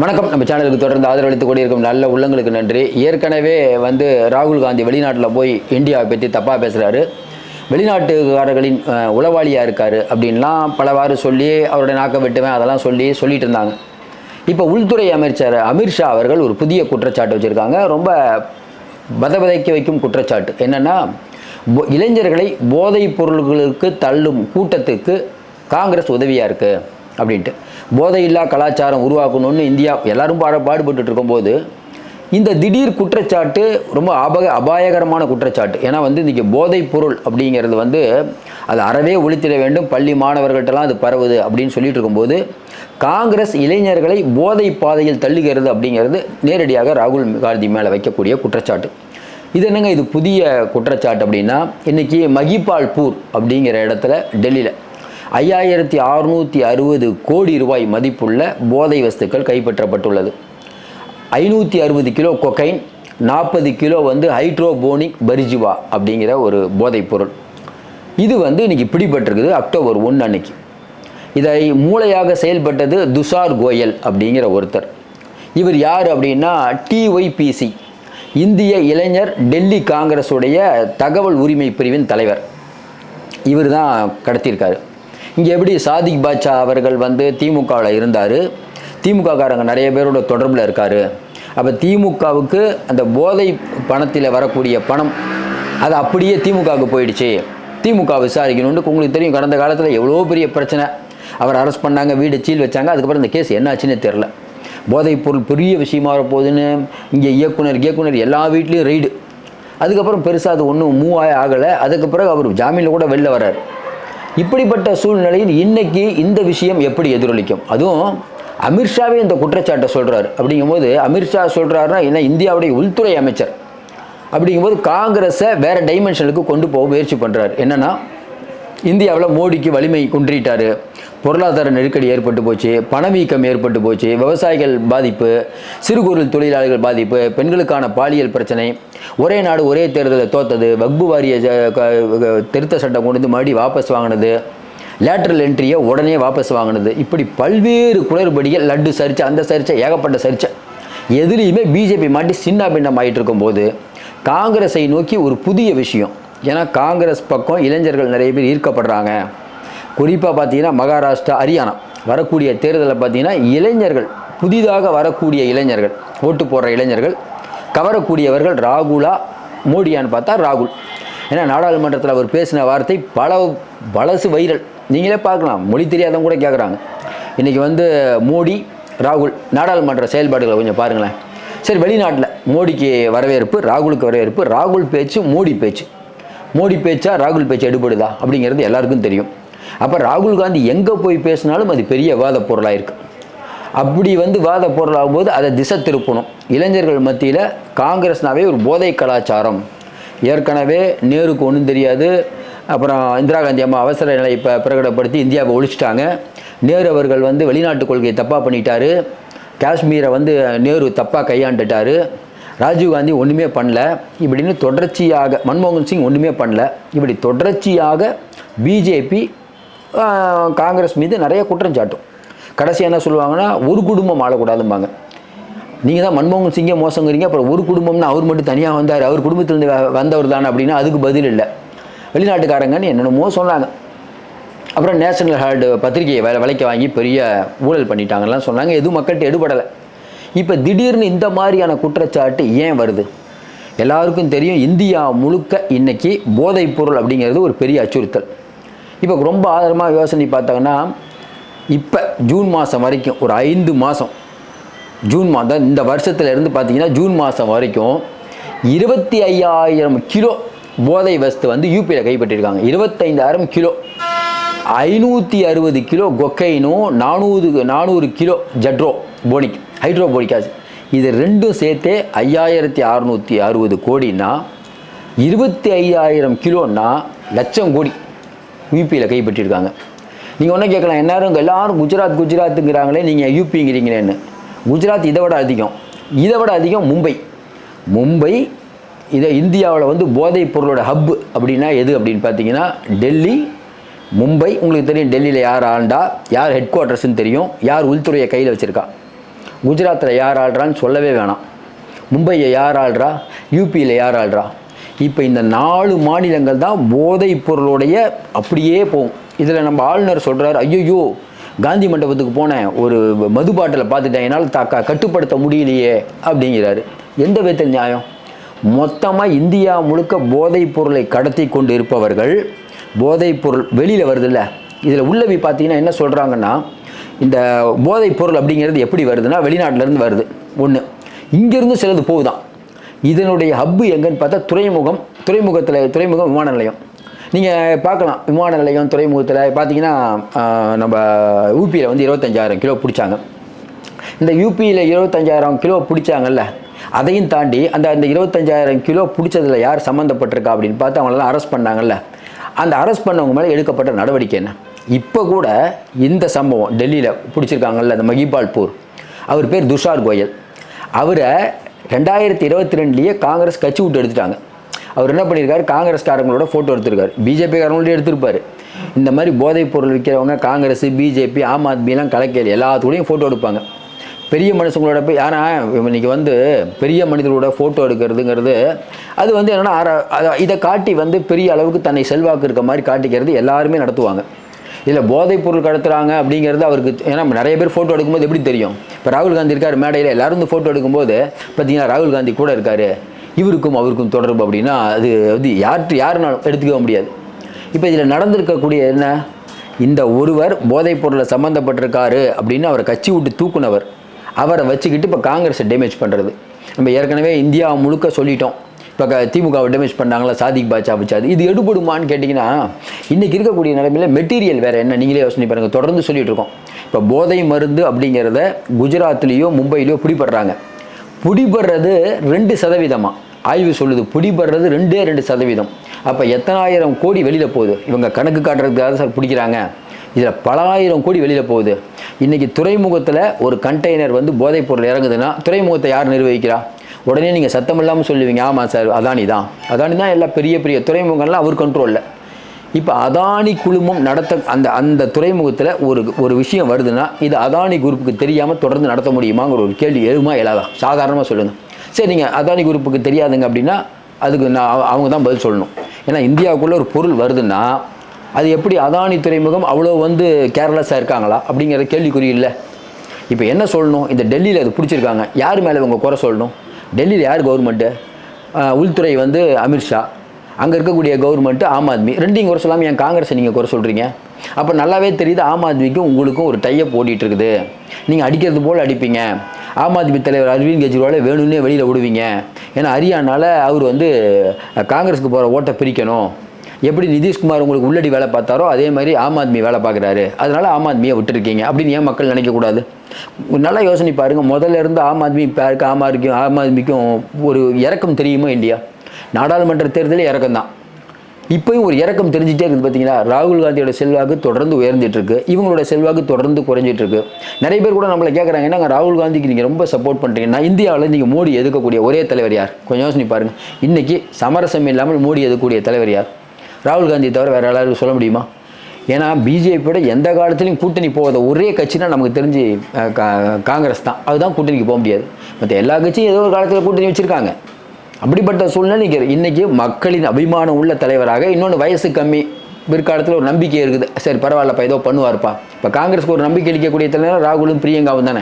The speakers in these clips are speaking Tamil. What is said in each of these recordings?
வணக்கம். நம்ம சேனலுக்கு தொடர்ந்து ஆதரவளித்து கொண்டிருக்கும் நல்ல உள்ளங்களுக்கு நன்றி. ஏற்கனவே வந்து ராகுல் காந்தி வெளிநாட்டில் போய் இந்தியாவை பற்றி தப்பாக பேசுகிறாரு வெளிநாட்டுக்காரர்களின் உளவாளியாக இருக்கார் அப்படின்லாம் பலவாறு சொல்லி அவருடைய நாக்க வெட்டுவேன் அதெல்லாம் சொல்லி சொல்லிட்டு இருந்தாங்க. இப்போ உள்துறை அமைச்சர் அமித்ஷா அவர்கள் ஒரு புதிய குற்றச்சாட்டு வச்சுருக்காங்க. ரொம்ப பதபதைக்க வைக்கும் குற்றச்சாட்டு. என்னென்னா இளைஞர்களை போதைப் பொருள்களுக்கு தள்ளும் கூட்டத்துக்கு காங்கிரஸ் உதவியாக இருக்குது அப்படின்ட்டு. போதையில்லா கலாச்சாரம் உருவாக்கணும்னு இந்தியா எல்லாரும் பாட பாடுபட்டு இருக்கும்போது இந்த திடீர் குற்றச்சாட்டு ரொம்ப அபக அபாயகரமான குற்றச்சாட்டு. ஏன்னா வந்து இன்றைக்கி போதைப் பொருள் அப்படிங்கிறது வந்து அது அறவே ஒழித்திட வேண்டும். பள்ளி மாணவர்கள்ட்டெல்லாம் அது பரவுது அப்படின்னு சொல்லிட்டு இருக்கும்போது காங்கிரஸ் இளைஞர்களை போதை பாதையில் தள்ளுகிறது அப்படிங்கிறது நேரடியாக ராகுல் காந்தி மேலே வைக்கக்கூடிய குற்றச்சாட்டு. இது என்னங்க இது புதிய குற்றச்சாட்டு அப்படின்னா இன்றைக்கி மகிபால்பூர் அப்படிங்கிற இடத்துல டெல்லியில் ஐயாயிரத்தி அறுநூற்றி அறுபது கோடி ரூபாய் மதிப்புள்ள போதை வஸ்துக்கள் கைப்பற்றப்பட்டுள்ளது. ஐநூற்றி அறுபது கிலோ கொக்கைன் நாற்பது கிலோ வந்து ஹைட்ரோபோனிக் பரிஜிவா அப்படிங்கிற ஒரு போதைப் பொருள். இது வந்து இன்னைக்கு பிடிபட்டிருக்குது அக்டோபர் ஒன்று அன்னைக்கு. இதை மூளையாக செயல்பட்டது துஷார் கோயல் அப்படிங்கிற ஒருத்தர். இவர் யார் அப்படின்னா டிஒய்பிசி இந்திய இளைஞர் டெல்லி காங்கிரஸுடைய தகவல் உரிமை பிரிவின் தலைவர். இவர் தான் கடத்தியிருக்காரு. இங்கே எப்படி சாதிக் பாட்சா அவர்கள் வந்து திமுகவில் இருந்தார்? திமுககாரங்க நிறைய பேரோட தொடர்பில் இருக்கார். அப்போ திமுகவுக்கு அந்த போதை பணத்தில் வரக்கூடிய பணம் அது அப்படியே திமுகவுக்கு போயிடுச்சு. திமுக விசாரிக்கணும்னு உங்களுக்கு தெரியும் கடந்த காலத்தில் எவ்வளோ பெரிய பிரச்சனை. அவர் அரெஸ்ட் பண்ணாங்க வீடு சீல் வச்சாங்க அதுக்கப்புறம் இந்த கேஸ் என்னாச்சுன்னு தெரில போதைப் பொருள் பெரிய விஷயமா வரப்போகுதுன்னு இங்கே இயக்குனர் இயக்குனர் எல்லா வீட்லேயும் ரெய்டு அதுக்கப்புறம் பெருசாக அது ஒன்றும் மூவ் ஆக ஆகலை. அதுக்கு பிறகு அவர் ஜாமீனில் கூட வெளில வரார் இப்படிப்பட்ட சூழ்நிலையில் இன்னைக்கு இந்த விஷயம் எப்படி எதிரொலிக்கும்? அதுவும் அமித்ஷாவே இந்த குற்றச்சாட்டை சொல்கிறார் அப்படிங்கும்போது அமித்ஷா சொல்கிறாருன்னா என்ன இந்தியாவுடைய உள்துறை அமைச்சர். அப்படிங்கும்போது காங்கிரஸை வேறு டைமென்ஷனுக்கு கொண்டு போக முயற்சி பண்ணுறாரு என்னென்னா இந்தியாவில் மோடிக்கு வலிமை குன்றிட்டாரு. பொருளாதார நெருக்கடி ஏற்பட்டு போச்சு பணவீக்கம் ஏற்பட்டு போச்சு விவசாயிகள் பாதிப்பு சிறு குறு தொழிலாளர்கள் பாதிப்பு பெண்களுக்கான பாலியல் பிரச்சனை. ஒரே நாடு ஒரே தேர்தலில் தோத்தது வக்பு வாரிய திருத்த சட்டம் கொண்டு வந்து மறுபடி வாபஸ் வாங்கினது. லேட்ரல் என்ட்ரியை உடனே வாபஸ் வாங்கினது. இப்படி பல்வேறு குளறுபடிகள் லட்டு சரிச்சை அந்த சரிச்சை ஏகப்பட்ட சரிச்சை எதுலேயுமே பிஜேபி மாட்டி சின்ன பின்னம் ஆகிட்டு இருக்கும்போது காங்கிரஸை நோக்கி ஒரு புதிய விஷயம். ஏன்னா காங்கிரஸ் பக்கம் இளைஞர்கள் நிறைய பேர் ஈர்க்கப்படுறாங்க. குறிப்பாக பார்த்தீங்கன்னா மகாராஷ்டிரா ஹரியானா வரக்கூடிய தேர்தலில் பார்த்தீங்கன்னா இளைஞர்கள் புதிதாக வரக்கூடிய இளைஞர்கள் ஓட்டு போடுற இளைஞர்கள் கவரக்கூடியவர்கள் ராகுலா மோடியான்னு பார்த்தா ராகுல். ஏன்னா நாடாளுமன்றத்தில் அவர் பேசின வார்த்தை பல பலசு வைரல் நீங்களே பார்க்கலாம் மொழி தெரியாதவங்க கூட கேட்குறாங்க இன்றைக்கி வந்து மோடி ராகுல் நாடாளுமன்ற செயல்பாடுகளை கொஞ்சம் பாருங்களேன். சரி வெளிநாட்டில் மோடிக்கு வரவேற்பு ராகுலுக்கு வரவேற்பு ராகுல் பேச்சு மோடி பேச்சு. மோடி பேச்சா ராகுல் பேச்சு எடுபடுதா அப்படிங்கிறது எல்லாருக்கும் தெரியும். அப்போ ராகுல் காந்தி எங்கே போய் பேசினாலும் அது பெரிய வாத பொருளாக இருக்கு. அப்படி வந்து வாத பொருளாகும் போது அதை திசை திருப்பணும். இளைஞர்கள் மத்தியில் காங்கிரஸ்னாவே ஒரு போதை கலாச்சாரம். ஏற்கனவே நேருக்கு ஒன்றும் தெரியாது. அப்புறம் இந்திரா காந்தி அம்மா அவசர நிலை இப்போ பிரகடப்படுத்தி இந்தியாவை ஒழிச்சிட்டாங்க. நேரு அவர்கள் வந்து வெளிநாட்டு கொள்கையை தப்பாக பண்ணிட்டாரு. காஷ்மீரை வந்து நேரு தப்பாக கையாண்டுட்டார். ராஜீவ்காந்தி ஒன்றுமே பண்ணல. இப்படின்னு தொடர்ச்சியாக மன்மோகன் சிங் ஒன்றுமே பண்ணல. இப்படி தொடர்ச்சியாக பிஜேபி காங்கிரஸ் மீது நிறைய குற்றம் சாட்டும். கடைசி என்ன சொல்லுவாங்கன்னா ஒரு குடும்பம் ஆளக்கூடாதும்பாங்க. நீங்கள் தான் மன்மோகன் சிங்கே மோசங்கிறீங்க அப்புறம் ஒரு குடும்பம்னு அவர் மட்டும் தனியாக வந்தார் அவர் குடும்பத்திலேருந்து வந்தவர் தானே அப்படின்னா அதுக்கு பதில் இல்லை. வெளிநாட்டுக்காரங்கன்னு என்னென்னமோ சொன்னாங்க. அப்புறம் நேஷனல் ஹார்டு பத்திரிகையை வேலை விலைக்கு வாங்கி பெரிய ஊழல் பண்ணிட்டாங்கலாம் சொன்னாங்க. எதுவும் மக்கள்கிட்ட எடுபடலை. இப்போ திடீர்னு இந்த மாதிரியான குற்றச்சாட்டு ஏன் வருது? எல்லாருக்கும் தெரியும் இந்தியா முழுக்க இன்னைக்கு போதைப் பொருள் அப்படிங்கிறது ஒரு பெரிய அச்சுறுத்தல். இப்போ ரொம்ப ஆதாரமாக யோசனை பார்த்தாங்கன்னா இப்போ ஜூன் மாதம் வரைக்கும் ஒரு ஐந்து மாதம் ஜூன் மாதம் இந்த வருஷத்துல இருந்து பார்த்தீங்கன்னா ஜூன் மாதம் வரைக்கும் இருபத்தி ஐயாயிரம் கிலோ போதை வஸ்து வந்து யூபியில் கைப்பற்றிருக்காங்க. இருபத்தைந்தாயிரம் கிலோ. ஐநூற்றி அறுபது கிலோ கொக்கைனும் நானூறு நானூறு kilo hydroponic. Hydroponic acid இது ரெண்டும் சேர்த்தே ஐயாயிரத்தி அறநூற்றி அறுபது கோடின்னா இருபத்தி ஐயாயிரம் கிலோன்னா லட்சம் கோடி யூபியில் கைப்பற்றியிருக்காங்க நீங்கள் ஒன்றும் கேட்கலாம் எல்லாரும் எல்லாரும் குஜராத் குஜராத்துங்கிறாங்களே நீங்கள் யூபிங்கிறீங்களேன்னு குஜராத் இதை விட அதிகம். இதை விட அதிகம் மும்பை. மும்பை இதை இந்தியாவில் வந்து போதைப் பொருளோட ஹப்பு அப்படின்னா எது அப்படின்னு பார்த்தீங்கன்னா டெல்லி. மும்பை உங்களுக்கு தெரியும் டெல்லியில் யார் ஆண்டா யார் ஹெட் குவார்ட்டர்ஸ்னு தெரியும் யார் உள்துறையை கையில் வச்சுருக்கா? குஜராத்தில் யார் ஆள்றான்னு சொல்லவே வேணாம். மும்பையை யார் ஆள்றா? யூபியில் யார் ஆள்றா? இப்போ இந்த நாலு மாநிலங்கள் தான் போதைப் பொருளுடைய அப்படியே போகும். இதில் நம்ம ஆளுநர் சொல்கிறார் ஐயோ காந்தி மண்டபத்துக்கு போனேன் ஒரு மது பாட்டில் பார்த்துட்டேன் என்னால் தாக்கா கட்டுப்படுத்த முடியலையே அப்படிங்கிறாரு. எந்த விதத்தில் நியாயம்? மொத்தமாக இந்தியா முழுக்க போதைப் பொருளை கடத்தி கொண்டு இருப்பவர்கள் போதைப் பொருள் வெளியில் வருதுல்ல இதில் உள்ளவி பார்த்தீங்கன்னா என்ன சொல்கிறாங்கன்னா இந்த போதைப் பொருள் அப்படிங்கிறது எப்படி வருதுன்னா வெளிநாட்டிலேருந்து வருது. ஒன்று இங்கேருந்து சிலது போகுதான் இதனுடைய ஹப்பு எங்கன்னு பார்த்தா துறைமுகம் துறைமுகத்தில் துறைமுகம் விமான நிலையம். நீங்கள் பார்க்கலாம் விமான நிலையம் துறைமுகத்தில் பார்த்தீங்கன்னா நம்ம யூபியில் வந்து இருபத்தஞ்சாயிரம் கிலோ பிடிச்சாங்க. இந்த யூபியில் இருபத்தஞ்சாயிரம் கிலோ பிடிச்சாங்கல்ல அதையும் தாண்டி அந்த அந்த இருபத்தஞ்சாயிரம் கிலோ பிடிச்சதில் யார் சம்மந்தப்பட்டிருக்கா அப்படின்னு பார்த்து அவங்களெல்லாம் அரெஸ்ட் பண்ணாங்கல்ல. அந்த அரெஸ்ட் பண்ணவங்க மேலே எடுக்கப்பட்ட நடவடிக்கை என்ன? இப்போ கூட இந்த சம்பவம் டெல்லியில் பிடிச்சிருக்காங்கல்ல அந்த மகிபால்பூர் அவர் பேர் துஷார் கோயல். அவரை ரெண்டாயிரத்தி இருபத்தி ரெண்டுலேயே காங்கிரஸ் கட்சி விட்டு எடுத்துட்டாங்க. அவர் என்ன பண்ணியிருக்காரு காங்கிரஸ்காரங்களோட ஃபோட்டோ எடுத்திருக்காரு. பிஜேபிக்காரங்களோட எடுத்திருப்பார். இந்த மாதிரி போதைப் பொருள் விற்கிறவங்க காங்கிரஸ் பிஜேபி ஆம் ஆத்மிலாம் கலக்கையில் எல்லாத்துக்கூடையும் ஃபோட்டோ எடுப்பாங்க. பெரிய மனுஷங்களோட போய் ஆனால் இன்னைக்கு வந்து பெரிய மனிதர்களோட ஃபோட்டோ எடுக்கிறதுங்கிறது அது வந்து என்னென்னா அதை இதை காட்டி வந்து பெரிய அளவுக்கு தன்னை செல்வாக்கு இருக்க மாதிரி காட்டிக்கிறது எல்லாருமே நடத்துவாங்க. இதில் போதைப் பொருள் கடத்துறாங்க அப்படிங்கிறது அவருக்கு ஏன்னா நிறைய பேர் ஃபோட்டோ எடுக்கும்போது எப்படி தெரியும்? இப்போ ராகுல் காந்தி இருக்கார் மேடையில் எல்லாரும் வந்து ஃபோட்டோ எடுக்கும்போது பார்த்தீங்கன்னா ராகுல் காந்தி கூட இருக்கார். இவருக்கும் அவருக்கும் தொடர்பு அப்படின்னா அது வந்து யார்ட்டு யாருனாலும் எடுத்துக்க முடியாது. இப்போ இதில் நடந்திருக்கக்கூடிய என்ன? இந்த ஒருவர் போதைப் பொருளை சம்மந்தப்பட்டிருக்காரு அப்படின்னு அவரை கட்சி விட்டு தூக்குனவர். அவரை வச்சுக்கிட்டு இப்போ காங்கிரஸை டேமேஜ் பண்ணுறது நம்ம ஏற்கனவே இந்தியா முழுக்க சொல்லிட்டோம். இப்போ திமுகவை டேமேஜ் பண்ணாங்களா? சாதிக் பாட்சா வச்சாது இது எடுபடுமான்னு கேட்டிங்கன்னா இன்றைக்கி இருக்கக்கூடிய நிலைமையில் மெட்டீரியல் வேறு என்ன? நீங்களே யோசனை பாருங்கள் தொடர்ந்து சொல்லிட்டு இருக்கோம். இப்போ போதை மருந்து அப்படிங்கிறத குஜராத்லேயோ மும்பையிலையோ பிடிபடுறாங்க. பிடிபடுறது ரெண்டு சதவீதமாக ஆய்வு சொல்லுது பிடிபடுறது ரெண்டே ரெண்டு சதவீதம். அப்போ எத்தனாயிரம் கோடி வெளியில் போகுது? இவங்க கணக்கு காட்டுறதுக்காக சார் பிடிக்கிறாங்க. இதில் பல ஆயிரம் கோடி வெளியில் போகுது. இன்றைக்கி துறைமுகத்தில் ஒரு கண்டெய்னர் வந்து போதைப் பொருள் இறங்குதுன்னா துறைமுகத்தை யார் நிர்வகிக்கிறா? உடனே நீங்கள் சத்தம் இல்லாமல் சொல்லுவீங்க ஆமாம் சார் அதானி தான். அதானி தான் எல்லா பெரிய பெரிய துறைமுகங்கள்லாம் அவர் கண்ட்ரோலில் இப்போ அதானி குழுமம் நடத்த அந்த அந்த துறைமுகத்தில் ஒரு ஒரு விஷயம் வருதுன்னா இது அதானி குரூப்புக்கு தெரியாமல் தொடர்ந்து நடத்த முடியுமாங்கிற ஒரு கேள்வி எழுமா எழாதான் சாதாரணமாக சொல்லுங்கள் சரி நீங்கள் அதானி குரூப்புக்கு தெரியாதுங்க அப்படின்னா அதுக்கு நான் அவங்க தான் பதில் சொல்லணும். ஏன்னா இந்தியாவுக்குள்ளே ஒரு பொருள் வருதுன்னா அது எப்படி அதானி துறைமுகம் அவ்வளோ வந்து கேர்லெஸ்ஸாக இருக்காங்களா? அப்படிங்கிற கேள்விக்குறி இல்லை. இப்போ என்ன சொல்லணும்? இந்த டெல்லியில் அது பிடிச்சிருக்காங்க. யார் மேலே இவங்க குறை சொல்லணும்? டெல்லியில் யார் கவர்மெண்ட்டு உள்துறை வந்து அமித்ஷா அங்கே இருக்கக்கூடிய கவர்மெண்ட்டு ஆம் ஆத்மி. ரெண்டையும் குறை சொல்லாமல் ஏன் காங்கிரஸை நீங்கள் குறை சொல்கிறீங்க அப்போ நல்லாவே தெரியுது ஆம் ஆத்மிக்கும் உங்களுக்கும் ஒரு டையப் ஓடிட்டு இருக்குது. நீங்கள் அடிக்கிறது போல் அடிப்பீங்க. ஆம் ஆத்மி தலைவர் அரவிந்த் கெஜ்ரிவாலை வேணும்னே வெளியில் விடுவீங்க. ஏன்னா ஹரியானால அவர் வந்து காங்கிரஸுக்கு போகிற ஓட்டை பிரிக்கணும். எப்படி நிதிஷ்குமார் உங்களுக்கு உள்ளடி வேலை பார்த்தாரோ அதே மாதிரி ஆம் ஆத்மி வேலை பார்க்குறாரு. அதனால ஆம் ஆத்மியை விட்டுருக்கீங்க. அப்படின்னு ஏன் மக்கள் நினைக்கக்கூடாது? நல்லா யோசனை பாருங்கள் முதல்ல இருந்து ஆம் ஆத்மி இப்போ ஆம் ஆத்மிக்கும் ஆம் ஆத்மிக்கும் ஒரு இறக்கம் தெரியுமா இல்லையா? நாடாளுமன்ற தேர்தலே இறக்கம் தான். இப்போயும் ஒரு இறக்கம் தெரிஞ்சிட்டே இருக்குது பார்த்தீங்களா ராகுல் காந்தியோட செல்வாக்கு தொடர்ந்து உயர்ந்துட்டு இருக்கு இவங்களோட செல்வாக்கு தொடர்ந்து குறைஞ்சிட்டு இருக்கு நிறைய பேர் கூட நம்மளை கேட்குறாங்க என்னங்க ராகுல் காந்திக்கு நீங்கள் ரொம்ப சப்போர்ட் பண்ணுறீங்கன்னா இந்தியாவில் நீங்கள் மோடி எதுக்கக்கூடிய ஒரே தலைவர் யார்? கொஞ்சம் யோசனை பாருங்க. இன்னைக்கு சமரசம் இல்லாமல் மோடி எதுக்கக்கூடிய தலைவர் யார்? ராகுல் காந்தியை தவிர வேறு யாராவது சொல்ல முடியுமா? ஏன்னா பிஜேபியோட எந்த காலத்துலையும் கூட்டணி போகாத ஒரே கட்சினா நமக்கு தெரிஞ்சு கா- காங்கிரஸ் தான். அதுதான் கூட்டணிக்கு போக முடியாது. மற்ற எல்லா கட்சியும் ஏதோ ஒரு காலத்தில் கூட்டணி வச்சுருக்காங்க. அப்படிப்பட்ட சூழ்நிலை இன்றைக்கி மக்களின் அபிமானம் உள்ள தலைவராக இன்னொன்று வயசு கம்மி பிற்காலத்தில் ஒரு நம்பிக்கை இருக்குது. சரி பரவாயில்லப்பா ஏதோ பண்ணுவார்ப்பா. இப்போ காங்கிரஸ்க்கு ஒரு நம்பிக்கை அளிக்கக்கூடிய தலைவர் ராகுலும் பிரியங்காவும் தானே?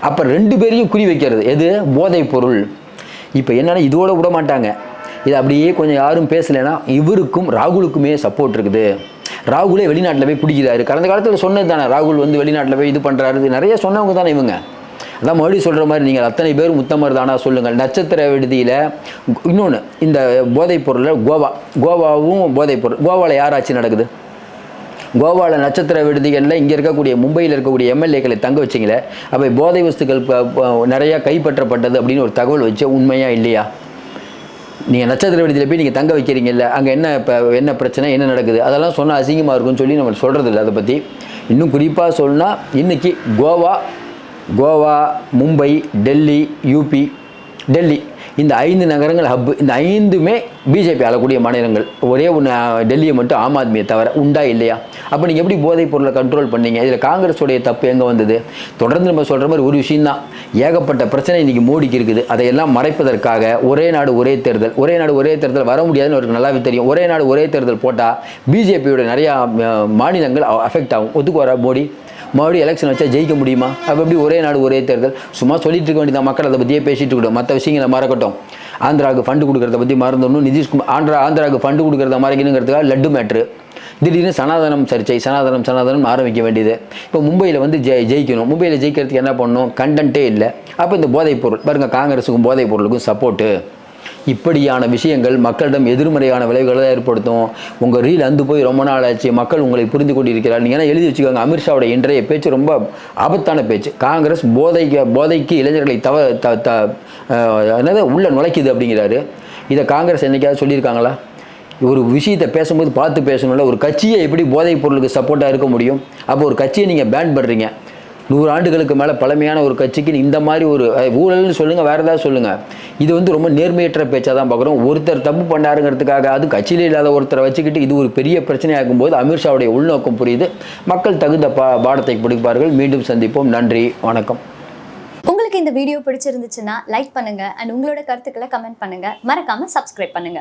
அப்போ ரெண்டு பேரையும் குறி வைக்கிறது எது? போதைப் பொருள். இப்போ என்னென்னா இதோட விட மாட்டாங்க இது அப்படியே கொஞ்சம் யாரும் பேசலைன்னா இவருக்கும் ராகுலுக்குமே சப்போர்ட் இருக்குது. ராகுலே வெளிநாட்டில் போய் பிடிக்கிறாரு. கடந்த காலத்தில் சொன்னது தானே ராகுல் வந்து வெளிநாட்டில் போய் இது பண்ணுறாரு நிறைய சொன்னவங்க தானே இவங்க. அதான் மறுபடியும் சொல்கிற மாதிரி நீங்கள் அத்தனை பேர் முத்தமர் தானா சொல்லுங்கள். நட்சத்திர விடுதியில் இன்னொன்று இந்த போதைப் பொருளில் கோவா கோவாவும் போதைப் பொருள் கோவாவில் யார் ஆட்சி நடக்குது? கோவாவில் நட்சத்திர விடுதிகளில் இங்கே இருக்கக்கூடிய மும்பையில் இருக்கக்கூடிய எம்எல்ஏக்களை தங்க வச்சிங்களே. அப்போ போதை வஸ்துக்கள் நிறையா கைப்பற்றப்பட்டது அப்படின்னு ஒரு தகவல் வச்சு உண்மையாக இல்லையா? நீங்கள் நட்சத்திர விடுதியில் போய் நீங்கள் தங்க வைக்கிறீங்கல்ல அங்கே என்ன இப்போ என்ன பிரச்சனை என்ன நடக்குது? அதெல்லாம் சொன்னால் அசிங்கமாக இருக்கும்னு சொல்லி நம்ம சொல்கிறது இல்லை அதை பற்றி இன்னும் குறிப்பாக சொன்னால் இன்றைக்கி கோவா கோவா மும்பை டெல்லி யூபி டெல்லி. இந்த ஐந்து நகரங்கள் ஹப் இந்த ஐந்துமே பிஜேபி ஆளக்கூடிய மாநிலங்கள். ஒரே ஒன்று டெல்லியை மட்டும் ஆம் ஆத்மியை தவிர உண்டா இல்லையா? அப்போ நீங்கள் எப்படி போதைப் பொருளை கண்ட்ரோல் பண்ணீங்க? இதில் காங்கிரஸுடைய தப்பு எங்கே வந்தது? தொடர்ந்து நம்ம சொல்கிற மாதிரி ஒரு விஷயம்தான். ஏகப்பட்ட பிரச்சனை இன்றைக்கி மோடிக்கு இருக்குது. அதையெல்லாம் மறைப்பதற்காக ஒரே நாடு ஒரே தேர்தல். ஒரே நாடு ஒரே தேர்தல் வர முடியாதுன்னு அவருக்கு நல்லாவே தெரியும். ஒரே நாடு ஒரே தேர்தல் போட்டால் பிஜேபியோட நிறையா மாநிலங்கள் அஃபெக்ட் ஆகும். ஒத்துக்குவாரா மோடி? மறுபடியும் எலெக்ஷன் வச்சா ஜெயிக்க முடியுமா? அப்போ எப்படி ஒரே நாடு ஒரே தேர்தல்? சும்மா சொல்லிட்டு இருக்க வேண்டியதான் மக்கள் அதை பற்றியே பேசிட்டு இருக்கட்டும். மற்ற விஷயங்களை மறக்கட்டும். ஆந்திராவுக்கு ஃபண்டு கொடுக்கறத பற்றி மறந்துடணும். நிதிஷ்குமார் ஆந்திரா ஆந்திராவுக்கு ஃபண்டு கொடுக்கறத மறைக்கணுங்கிறதுக்காக லட்டு மேட்ரு திடீர்னு சனாதனம் சர்ச்சை சனாதனம் சனாதனம் ஆரம்பிக்க வேண்டியது. இப்போ மும்பையில் வந்து ஜெய் ஜெயிக்கணும். மும்பையில் ஜெயிக்கிறதுக்கு என்ன பண்ணணும்? கண்டென்ட்டே இல்லை. அப்போ இந்த போதைப் பொருள் பாருங்கள் காங்கிரஸுக்கும் போதைப் பொருளுக்கும் சப்போர்ட்டு இப்படியான விஷயங்கள் மக்களிடம் எதிர்மறையான விளைவுகளை தான் ஏற்படுத்தும். உங்கள் ரீல் அந்து போய் ரொம்ப நாள் ஆச்சு மக்கள் உங்களை புரிந்து கொண்டிருக்கிறார். நீங்கள் என்ன எழுதி வச்சுக்கோங்க அமித்ஷாவோட இன்றைய பேச்சு ரொம்ப ஆபத்தான பேச்சு. காங்கிரஸ் போதைக்கு போதைக்கு இளைஞர்களை தவ த த என்னது உள்ள நுழைக்குது அப்படிங்கிறாரு. இதை காங்கிரஸ் என்னைக்காவது சொல்லியிருக்காங்களா? ஒரு விஷயத்தை பேசும்போது பார்த்து பேசணும்ல ஒரு கட்சியை எப்படி போதைப் பொருளுக்கு சப்போர்ட்டாக இருக்க முடியும்? அப்போ ஒரு கட்சியை நீங்கள் பேன் பண்ணுறீங்க நூறு ஆண்டுகளுக்கு மேலே பழமையான ஒரு கட்சிக்கு இந்த மாதிரி ஒரு ஊழல்னு சொல்லுங்கள் வேறு ஏதாவது சொல்லுங்கள் இது வந்து ரொம்ப நேர்மையற்ற பேச்சாக தான் பார்க்குறோம் ஒருத்தர் தப்பு பண்ணாருங்கிறதுக்காக அது கட்சியில் இல்லாத ஒருத்தரை வச்சுக்கிட்டு இது ஒரு பெரிய பிரச்சனையாகும் போது அமித்ஷாவுடைய உள்நோக்கம் புரியுது. மக்கள் தகுந்த பா பாடத்தை பிடிப்பார்கள் மீண்டும் சந்திப்போம். நன்றி. வணக்கம். உங்களுக்கு இந்த வீடியோ பிடிச்சிருந்துச்சுன்னா லைக் பண்ணுங்க. அண்ட் உங்களோட கருத்துக்களை கமெண்ட் பண்ணுங்கள் மறக்காமல் சப்ஸ்கிரைப் பண்ணுங்கள்